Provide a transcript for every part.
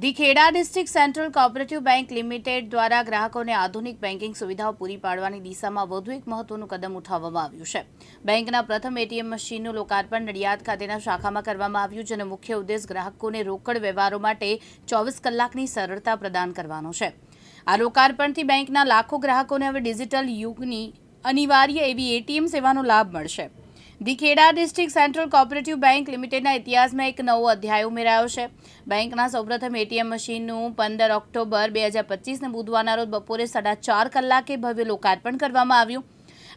The Kheda district central cooperative bank limited દ્વારા ગ્રાહકોને આધુનિક બેન્કિંગ સુવિધાઓ પૂરી પાડવાની દિશામાં વધુ એક મહત્વનું કદમ ઉઠાવવામાં આવ્યું છે. બેંકના પ્રથમ એટીએમ મશીનનું લોકાર્પણ નડિયાદ ખાતેના શાખામાં કરવામાં આવ્યું, જેનો મુખ્ય ઉદ્દેશ ગ્રાહકોને રોકડ વ્યવહારો માટે ચોવીસ કલાકની સરળતા પ્રદાન કરવાનો છે. આ લોકાર્પણથી બેંકના લાખો ગ્રાહકોને હવે ડિજિટલ યુગની અનિવાર્ય એવી એટીએમ સેવાનો લાભ મળશે. The Kheda district central cooperative bank લિમિટેડના ઇતિહાસમાં એક નવો અધ્યાય ઉમેરાયો છે. બેંકના સૌપ્રથમ એટીએમ મશીનનું પંદર ઓક્ટોબર બે હજાર પચીસને બુધવારના રોજ બપોરે સાડા ચાર કલાકે ભવ્ય લોકાર્પણ કરવામાં આવ્યું.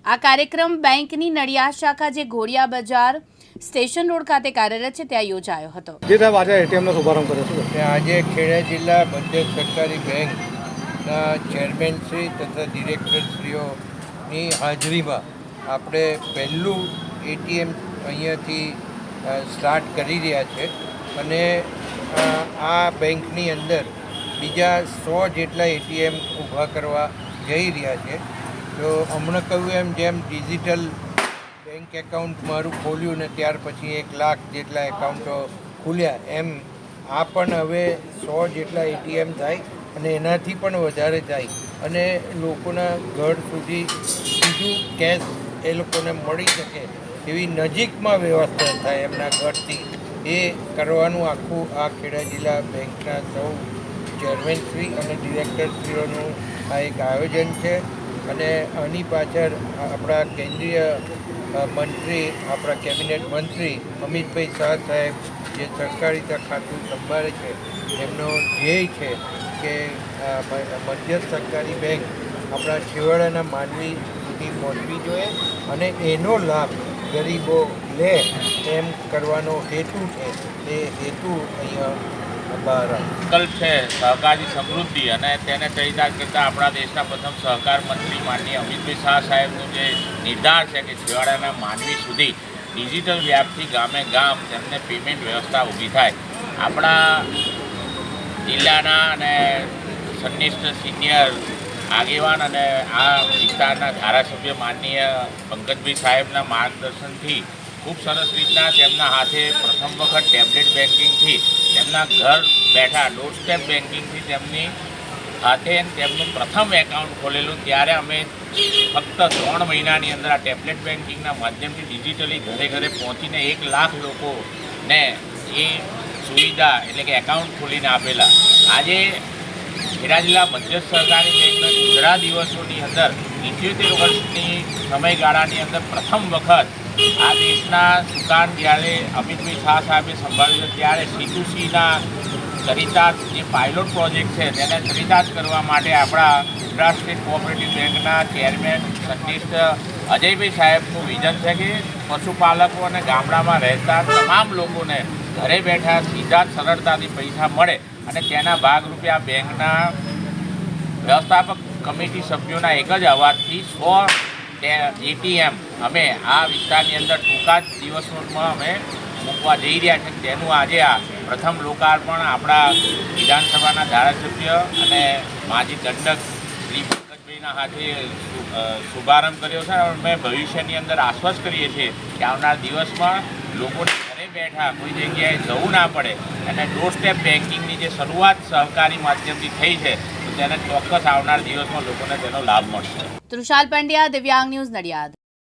આ કાર્યક્રમ બેંકની નડિયાદ શાખા જે ઘોડિયા બજાર સ્ટેશન રોડ ખાતે કાર્યરત છે ત્યાં યોજાયો હતો. જે સાહેબ આજે એટીએમનો શુભારંભ કર્યો છે. આજે ખેડા જિલ્લા મધ્ય સરકારી બેંકના ચેરમેનશ્રી તથા ડિરેક્ટરશ્રીઓની હાજરીમાં આપણે પહેલું એટીએમ અહીંયાથી સ્ટાર્ટ કરી રહ્યા છે. અને આ બેંકની અંદર બીજા સો જેટલા એટીએમ ઊભા કરવા જઈ રહ્યા છે. તો હમણાં કહ્યું એમ જેમ ડિજિટલ બેંક એકાઉન્ટ મારું ખોલ્યું ને ત્યાર પછી એક લાખ જેટલા એકાઉન્ટો ખુલ્યા, એમ આ પણ હવે સો જેટલા એટીએમ થાય અને એનાથી પણ વધારે થાય. અને લોકોના ઘર સુધી બીજું કેશ એ લોકોને મળી શકે. એવી નજીકમાં વ્યવસ્થા થાય એમના ઘરથી. એ કરવાનું આખું આ ખેડા જિલ્લા બેંકના સૌ ચેરમેનશ્રી અને ડિરેક્ટરશ્રીઓનું આ એક આયોજન છે. અને આની પાછળ આપણા કેન્દ્રીય મંત્રી, આપણા કેબિનેટ મંત્રી અમિતભાઈ શાહ સાહેબ, જે સહકારિતા ખાતું સંભાળે છે, એમનો ધ્યેય છે કે મધ્યસ્થ સરકારી બેંક આપણા છેવાડાના માનવી સુધી પહોંચવી જોઈએ અને એનો લાભ ગરીબો લે એમ કરવાનો હેતુ છે. એ હેતુ અહીંયા વિકલ્પ છે, સહકારની સમૃદ્ધિ અને તેને ચરિતાર્થ કરતાં આપણા દેશના પ્રથમ સહકાર મંત્રી માનનીય અમિતભાઈ શાહ સાહેબનું જે નિર્ધાર છે કે છેવાડાના માનવી સુધી ડિજિટલ વ્યાપથી ગામે ગામ તેમને પેમેન્ટ વ્યવસ્થા ઊભી થાય. આપણા જિલ્લાના અને સન્નિષ્ઠ સિનિયર આગેવાન અને આ વિસ્તારના ધારાસભ્ય માનનીય પંકજભાઈ સાહેબના માર્ગદર્શનથી ખૂબ સરસ રીતના તેમના હાથે પ્રથમ વખત ટેબ્લેટ બેન્કિંગથી તેમના ઘર બેઠા ડોર સ્ટેપ બેન્કિંગથી તેમની હાથે તેમનું પ્રથમ એકાઉન્ટ ખોલેલું. ત્યારે અમે ફક્ત ત્રણ મહિનાની અંદર આ ટેબ્લેટ બેન્કિંગના માધ્યમથી ડિજિટલી ઘરે ઘરે પહોંચીને એક લાખ લોકોને એ સુવિધા એટલે કે એકાઉન્ટ ખોલીને આપેલા. આજે ખેડા જિલ્લા મધ્ય સહકારી બેંકના ગુજરાત દિવસોની અંદર ઇઠ્યોતેર વર્ષની સમયગાળાની અંદર પ્રથમ વખત આ દેશના સુકાન જ્યારે અમિતભાઈ શાહ સાહેબે સંભાળ્યું ત્યારે સીટુસીના ચરિતાર્થ, જે પાયલોટ પ્રોજેક્ટ છે, તેને ચરિતાર્થ કરવા માટે આપણા ગુજરાત સ્ટેટ કોઓપરેટિવ બેંકના ચેરમેન સન્નિષ્ઠ અજયભાઈ સાહેબનું વિઝન છે કે પશુપાલકો અને ગામડામાં રહેતા તમામ લોકોને ઘરે બેઠા સીધા સરળતાથી પૈસા મળે અને તેના ભાગરૂપે આ બેંકના વ્યવસ્થાપક કમિટી સભ્યોના એક જ અવાજથી સો એટીએમ અમે આ વિસ્તારની અંદર ટૂંકા જ દિવસોમાં અમે મૂકવા જઈ રહ્યા છે તેનું આજે આ પ્રથમ લોકાર્પણ આપણા વિધાનસભાના ધારાસભ્ય અને માજી દંડક શ્રી પંકજભાઈના હાથે શુભારંભ કર્યો છે. અને અમે ભવિષ્યની અંદર આશ્વાસ કરીએ છીએ કે આવનાર દિવસમાં લોકોને બેઠા કોઈ જગ્યાએ જવું ના પડે અને ડોર સ્ટેપ બેન્કિંગની જે શરૂઆત સહકારી માધ્યમથી થઈ છે, તો તેને ચોક્કસ આવનાર દિવસમાં લોકોને તેનો લાભ મળશે. તૃષાલ પંડ્યા, દિવ્યાંગ ન્યૂઝ નડિયાદ.